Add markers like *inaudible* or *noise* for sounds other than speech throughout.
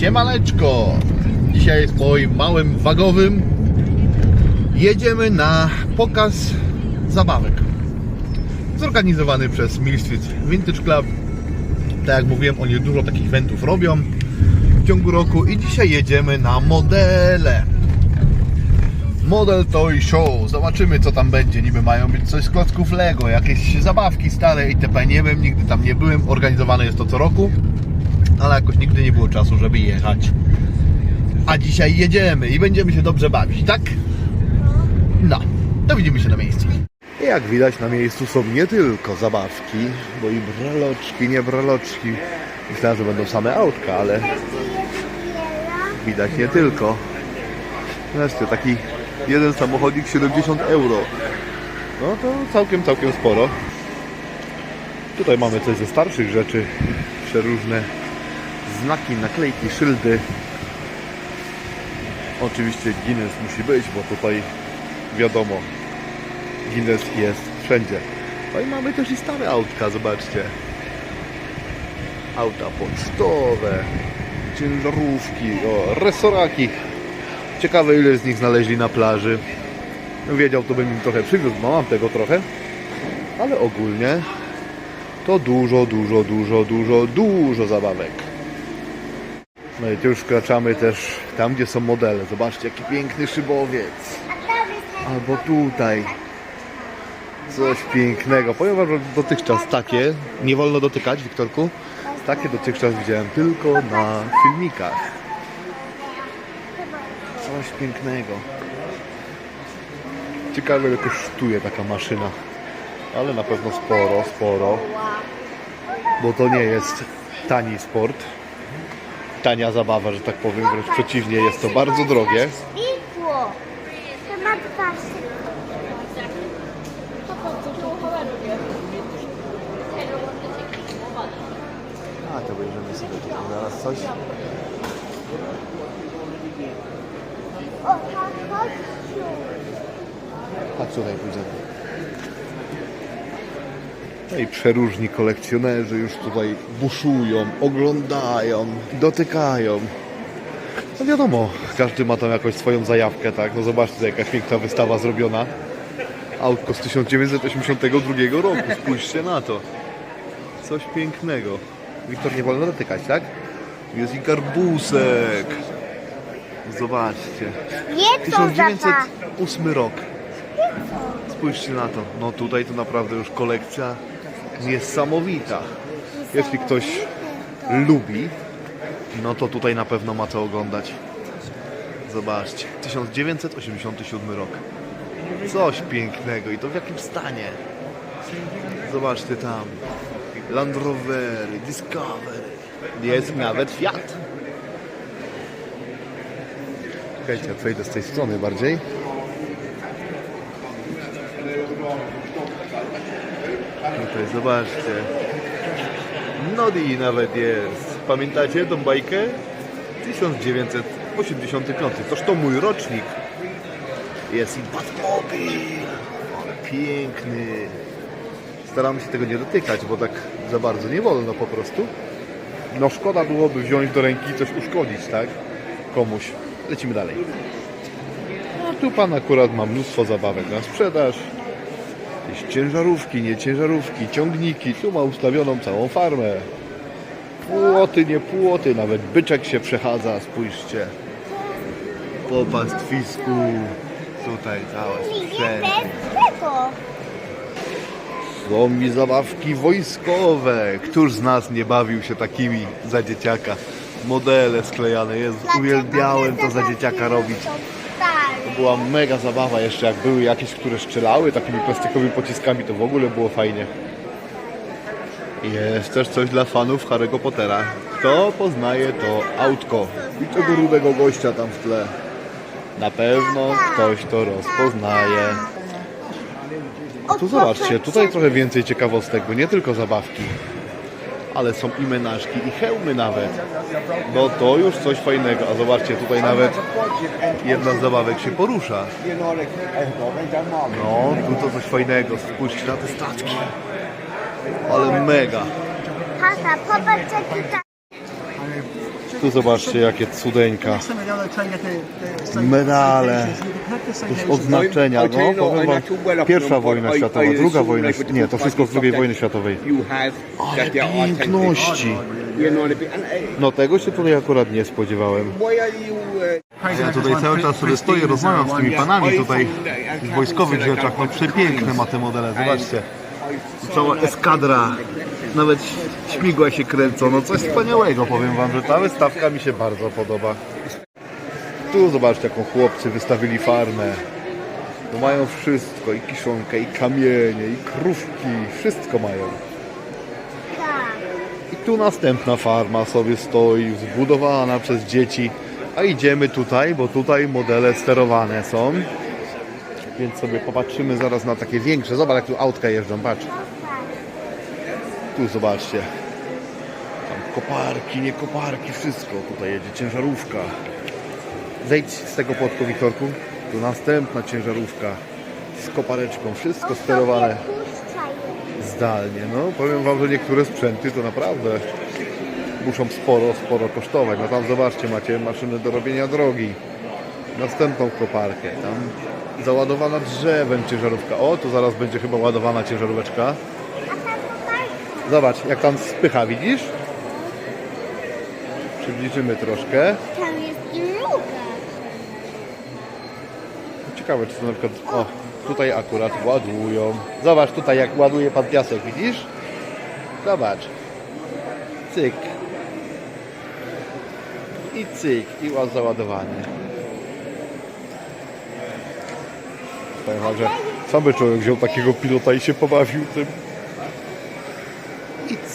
Siemaneczko! Dzisiaj jest moim małym wagowym. Jedziemy na pokaz zabawek. Zorganizowany przez Mill Street Vintage Club. Tak jak mówiłem, oni dużo takich eventów robią w ciągu roku i dzisiaj jedziemy na modele. Model Toy Show. Zobaczymy co tam będzie. Niby mają być coś z klocków Lego, jakieś zabawki stare itp. Nie wiem, nigdy tam nie byłem. Organizowane jest to co roku ale jakoś nigdy nie było czasu, żeby jechać. A dzisiaj jedziemy i będziemy się dobrze bawić, tak? No, to widzimy się na miejscu. Jak widać na miejscu są nie tylko zabawki, bo i braloczki, nie braloczki. Myślałem, że będą same autka, ale widać nie tylko. Wreszcie taki jeden samochodzik 70 euro. No to całkiem, całkiem sporo. Tutaj mamy coś ze starszych rzeczy, przeróżne znaki, naklejki, szyldy. Oczywiście Guinness musi być, bo tutaj wiadomo, Guinness jest wszędzie. No i mamy też i stare autka, zobaczcie. Auta pocztowe, ciężarówki, o, resoraki. Ciekawe ile z nich znaleźli na plaży. No, Wiedział, to bym im trochę przywiózł, no mam tego trochę. Ale ogólnie to dużo, dużo, dużo, dużo, dużo zabawek. No i tu już wkraczamy też tam, gdzie są modele. Zobaczcie, jaki piękny szybowiec. Albo tutaj. Coś pięknego. Powiem wam, że dotychczas takie, nie wolno dotykać, Wiktorku, takie dotychczas widziałem tylko na filmikach. Coś pięknego. Ciekawe, ile kosztuje taka maszyna. Ale na pewno sporo, sporo. Bo to nie jest tani sport tania zabawa, że tak powiem, wręcz przeciwnie, jest to bardzo drogie. Światło! To ma dwa A, to bierzemy sobie tutaj zaraz coś. O, chodź, chodź. A tutaj pójdziemy. No i przeróżni kolekcjonerzy już tutaj buszują, oglądają, dotykają. No wiadomo, każdy ma tam jakąś swoją zajawkę, tak? No zobaczcie, jaka piękna wystawa zrobiona. Autko z 1982 roku, spójrzcie na to. Coś pięknego. Wiktor, nie wolno dotykać, tak? Jest i garbusek. Zobaczcie. Nie to zapach. 1908 rok. Spójrzcie na to. No tutaj to naprawdę już kolekcja niesamowita. Jeśli ktoś lubi, no to tutaj na pewno ma co oglądać. Zobaczcie. 1987 rok. Coś pięknego i to w jakim stanie. Zobaczcie tam. Land Rovery, Discovery. Jest nawet Fiat. Czekajcie, przejdę z tej strony bardziej. Tutaj zobaczcie. Nodi nawet jest. Pamiętacie tą bajkę? 1985. Toż to mój rocznik. Jest i Batmobil. Ale piękny. Staramy się tego nie dotykać, bo tak za bardzo nie wolno po prostu. No szkoda byłoby wziąć do ręki i coś uszkodzić, tak? Komuś. Lecimy dalej. A tu pan akurat ma mnóstwo zabawek na sprzedaż. Jakieś ciężarówki, nie ciężarówki, ciągniki. Tu ma ustawioną całą farmę. Płoty, nie płoty, nawet byczek się przechadza, spójrzcie. Po pastwisku. Tutaj całe sprzęty. Są mi zabawki wojskowe. Któż z nas nie bawił się takimi za dzieciaka? Modele sklejane. Jest, uwielbiałem to za dzieciaka robić. Stare. Była mega zabawa jeszcze, jak były jakieś, które strzelały takimi plastikowymi pociskami, to w ogóle było fajnie. Jest też coś dla fanów Harry'ego Pottera. Kto poznaje to autko? I tego rudego gościa tam w tle. Na pewno ktoś to rozpoznaje. A tu zobaczcie, tutaj trochę więcej ciekawostek, bo nie tylko zabawki, ale są i menażki, i hełmy nawet. No to już coś fajnego. A zobaczcie, tutaj nawet jedna z zabawek się porusza. No, tu to coś fajnego. Spójrzcie na te statki. Ale mega. Tata, popatrz. Tu zobaczcie jakie cudeńka. Medale, odznaczenia. No, powiem wam, pierwsza wojna światowa, druga wojna, nie, to wszystko z drugiej wojny światowej. Ale piękności. No tego się tutaj akurat nie spodziewałem. Ja tutaj cały czas sobie stoję, rozmawiam z tymi panami tutaj w wojskowych rzeczach. No przepiękne ma te modele, zobaczcie. Cała eskadra, nawet śmigła się kręcą. No coś wspaniałego powiem wam, że ta wystawka mi się bardzo podoba. Tu zobaczcie jaką chłopcy wystawili farmę. No mają wszystko, i kiszonkę, i kamienie, i krówki, wszystko mają. I tu następna farma sobie stoi, zbudowana przez dzieci. A idziemy tutaj, bo tutaj modele sterowane są. Więc sobie popatrzymy zaraz na takie większe. Zobacz jak tu autka jeżdżą, patrz. Zobaczcie. Tam koparki, nie koparki, wszystko. Tutaj jedzie ciężarówka. Zejdź z tego płotku, Wiktorku. Tu następna ciężarówka z kopareczką. Wszystko sterowane zdalnie. No, powiem Wam, że niektóre sprzęty to naprawdę muszą sporo, sporo kosztować. No tam zobaczcie, macie maszyny do robienia drogi. Następną koparkę. Tam załadowana drzewem ciężarówka. O, tu zaraz będzie chyba ładowana ciężaróweczka. Zobacz, jak tam spycha, widzisz? Przybliżymy troszkę. Tam jest druga. Ciekawe, czy to na przykład... O, tutaj akurat ładują. Zobacz tutaj, jak ładuje pan piasek, widzisz? Zobacz. Cyk. I cyk. I ład załadowanie. Powiem że sam by człowiek wziął takiego pilota i się pobawił tym.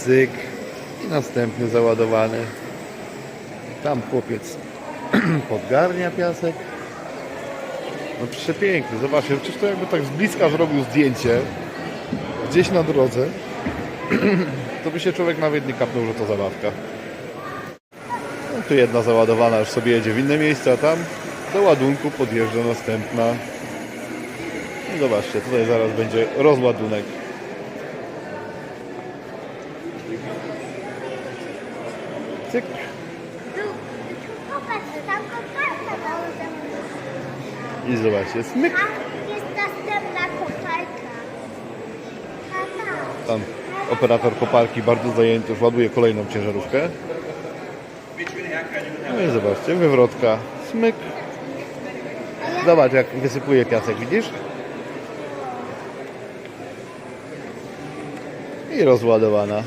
Cyk. I następny załadowany. Tam chłopiec *clears throat* podgarnia piasek. No przepiękny, zobaczcie, przecież to jakby tak z bliska zrobił zdjęcie gdzieś na drodze, *clears throat* to by się człowiek nawet nie kapnął, że to zabawka. No tu jedna załadowana już sobie jedzie w inne miejsce, a tam do ładunku podjeżdża następna. I zobaczcie, tutaj zaraz będzie rozładunek. Cyk. Tu, tu popatrz, tam koparka mała I zobaczcie, smyk. A jest następna koparka. Tata. Tam operator koparki bardzo zajęty, już ładuje kolejną ciężarówkę. No i zobaczcie, wywrotka, smyk. Zobacz jak wysypuje piasek, widzisz? I rozładowana.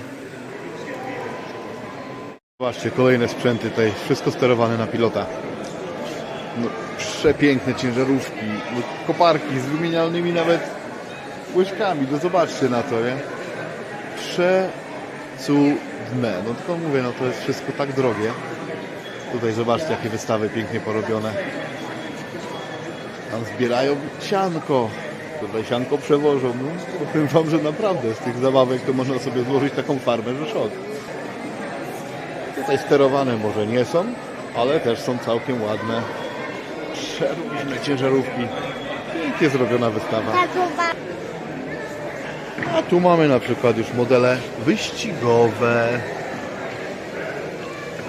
Zobaczcie, kolejne sprzęty tutaj, wszystko sterowane na pilota. Przepiękne ciężarówki, koparki z wymienialnymi nawet łyżkami, no zobaczcie na to, nie? Przecudne. No tylko mówię, no to jest wszystko tak drogie. Tutaj zobaczcie, jakie wystawy pięknie porobione. Tam zbierają sianko. Tutaj sianko przewożą. No, powiem wam, że naprawdę z tych zabawek to można sobie złożyć taką farmę, że szok. Tutaj sterowane może nie są, ale też są całkiem ładne. Przeróżne ciężarówki. Pięknie zrobiona wystawa. Ta koparka. A tu mamy na przykład już modele wyścigowe.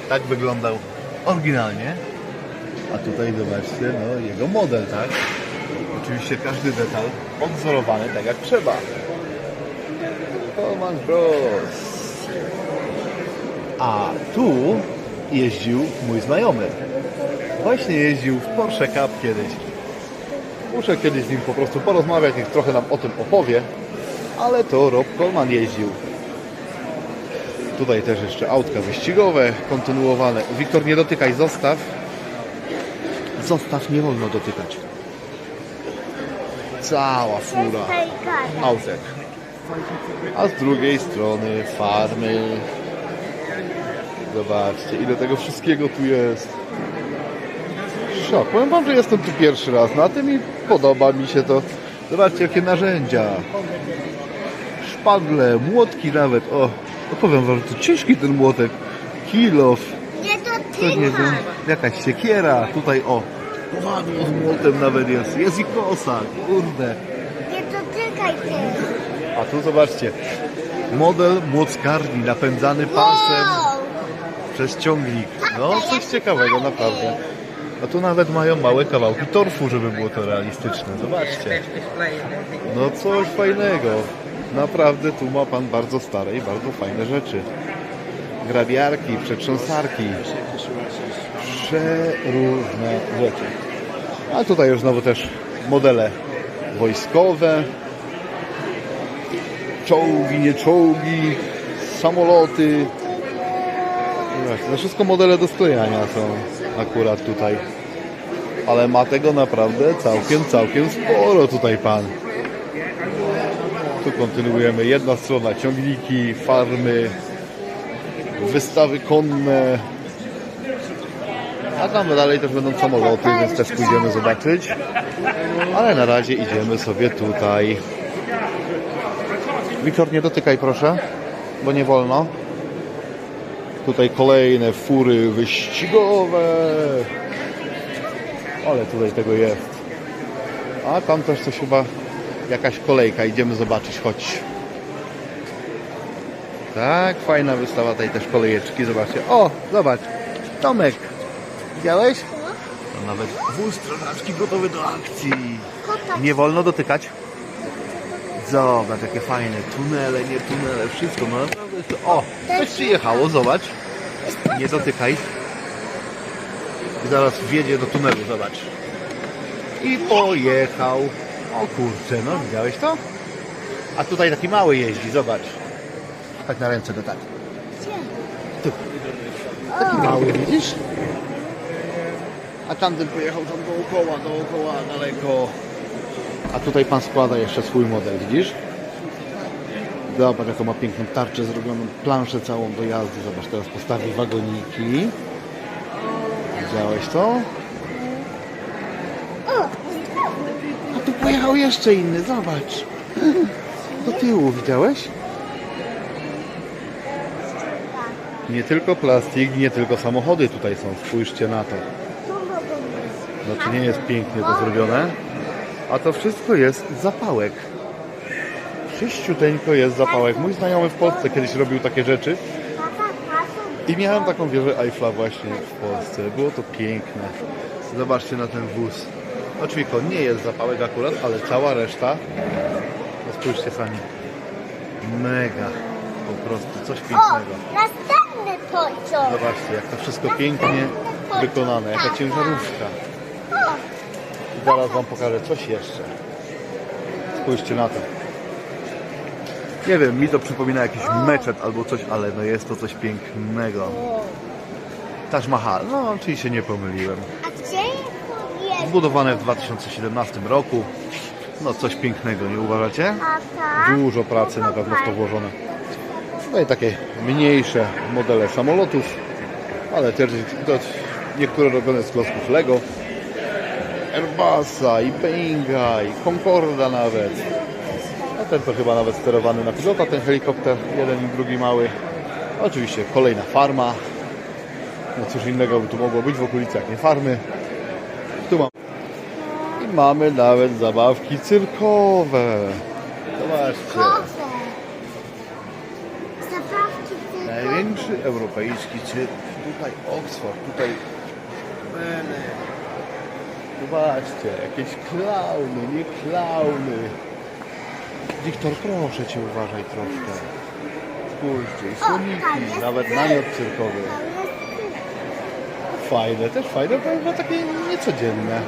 Tak wyglądał oryginalnie. A tutaj zobaczcie, no jego model, tak? Oczywiście każdy detal odwzorowany tak jak trzeba. Command Bros. A tu jeździł mój znajomy. Właśnie jeździł w Porsche Cup kiedyś. Muszę kiedyś z nim po prostu porozmawiać, niech trochę nam o tym opowie. Ale to Rob Coleman jeździł. Tutaj też jeszcze autka wyścigowe, kontynuowane. Wiktor, nie dotykaj, zostaw. Zostaw, nie wolno dotykać. Cała fura autek. A z drugiej strony farmy. Zobaczcie, ile tego wszystkiego tu jest. Szok. Powiem wam, że jestem tu pierwszy raz na tym i podoba mi się to. Zobaczcie, jakie narzędzia. Szpadle, młotki nawet. O, no powiem wam, że to ciężki ten młotek. Kilof. Nie to dotykaj. jakaś siekiera. Tutaj o, kowadło z młotem nawet jest. Jest i kosa, kurde. Nie dotykaj ty. A tu zobaczcie, model młockarni napędzany pasem. Przez ciągnik. No, coś ciekawego, naprawdę. A tu nawet mają małe kawałki torfu, żeby było to realistyczne. Zobaczcie. No coś fajnego. Naprawdę tu ma pan bardzo stare i bardzo fajne rzeczy. Grabiarki, przetrząsarki. Przeróżne rzeczy. A tutaj już znowu też modele wojskowe. Czołgi, nie czołgi, samoloty. Zobaczcie, To wszystko modele do sklejania są akurat tutaj. Ale ma tego naprawdę całkiem, całkiem sporo tutaj pan. Tu kontynuujemy. Jedna strona ciągniki, farmy, wystawy konne. A tam dalej też będą samoloty, więc też pójdziemy zobaczyć. Ale na razie idziemy sobie tutaj. Wiktor, nie dotykaj proszę, bo nie wolno. Tutaj kolejne fury wyścigowe. Ale tutaj tego jest. A tam też coś chyba jakaś kolejka. Idziemy zobaczyć, chodź. Tak, fajna wystawa tej też kolejeczki. Zobaczcie. O, zobacz. Tomek. Widziałeś? To nawet wóz strażacki gotowy do akcji. Nie wolno dotykać. Zobacz, jakie fajne tunele, nie tunele, wszystko. No naprawdę jest to... O, coś przyjechało, zobacz. Nie dotykaj. I zaraz wjedzie do tunelu, zobacz. I pojechał. O kurczę, no widziałeś to? A tutaj taki mały jeździ, zobacz. Tak na ręce do tak. Tu. Taki mały, widzisz? A tamten pojechał tam dookoła, dookoła, daleko. A tutaj pan składa jeszcze swój model, widzisz? Zobacz, jaką ma piękną tarczę zrobioną, planszę całą do jazdy. Zobacz, teraz postawi wagoniki. Widziałeś to? A tu pojechał jeszcze inny, zobacz. Do tyłu, widziałeś? Nie tylko plastik, nie tylko samochody tutaj są, spójrzcie na to. No czy nie jest pięknie to zrobione? A to wszystko jest zapałek. Czyściuteńko jest zapałek. Mój znajomy w Polsce kiedyś robił takie rzeczy i miałem taką wieżę Eiffla właśnie w Polsce. Było to piękne. Zobaczcie na ten wóz. Oczywiście nie jest zapałek akurat, ale cała reszta. No spójrzcie sami. Mega. Po prostu coś O, pięknego. następny pociąg. Zobaczcie, jak to wszystko pięknie wykonane. Jaka ciężarówka. Zaraz Wam pokażę coś jeszcze. Spójrzcie na to. Nie wiem, mi to przypomina jakiś meczet albo coś, ale no jest to coś pięknego. Taj Mahal, no oczywiście nie pomyliłem. a gdzie jest Zbudowane w 2017 roku. No coś pięknego, nie uważacie? tata? Dużo pracy na pewno w to włożone. No i takie mniejsze modele samolotów, ale też niektóre robione z klocków Lego. Airbusa i Boeinga i Concorda nawet. A ten to chyba nawet sterowany na pilota, ten helikopter, jeden i drugi mały. Oczywiście kolejna farma. No cóż innego by tu mogło być w okolicach, nie farmy. Tu mam. I mamy nawet zabawki cyrkowe. Zobaczcie. Zabawki tylko. Największy europejski cyrk. Tutaj Oxford, tutaj. Zobaczcie, jakieś klauny, nie klauny. Wiktor, proszę Cię, uważaj troszkę. Spójrzcie, słoniki, nawet namiot cyrkowy. Fajne, też fajne, bo chyba takie niecodzienne.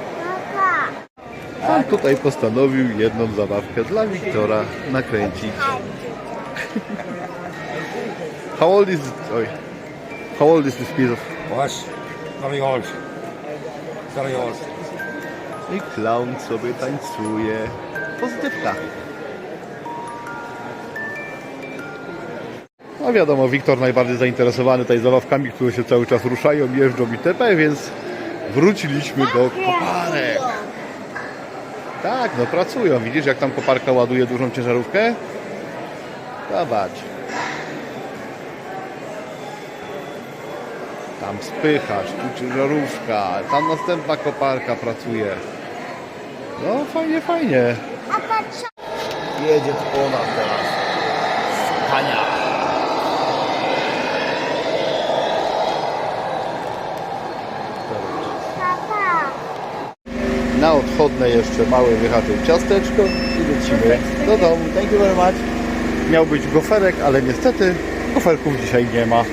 A tutaj postanowił jedną zabawkę dla Wiktora nakręcić. How old is oj, How old is this piece of... Was? Very old. Very old. I clown sobie tańcuje. Pozytywka. No wiadomo, Wiktor najbardziej zainteresowany tutaj zabawkami, które się cały czas ruszają, jeżdżą itp., więc wróciliśmy do koparek. Tak, no pracują. Widzisz, jak tam koparka ładuje dużą ciężarówkę? Zobacz. Tam spychasz, tu ciężarówka, tam następna koparka pracuje. No fajnie, fajnie. A patrz. Jedzie ona teraz. Wspaniale. na odchodne jeszcze małe wychaty ciasteczko i lecimy do domu. Thank you very much. Miał być goferek, ale niestety goferków dzisiaj nie ma.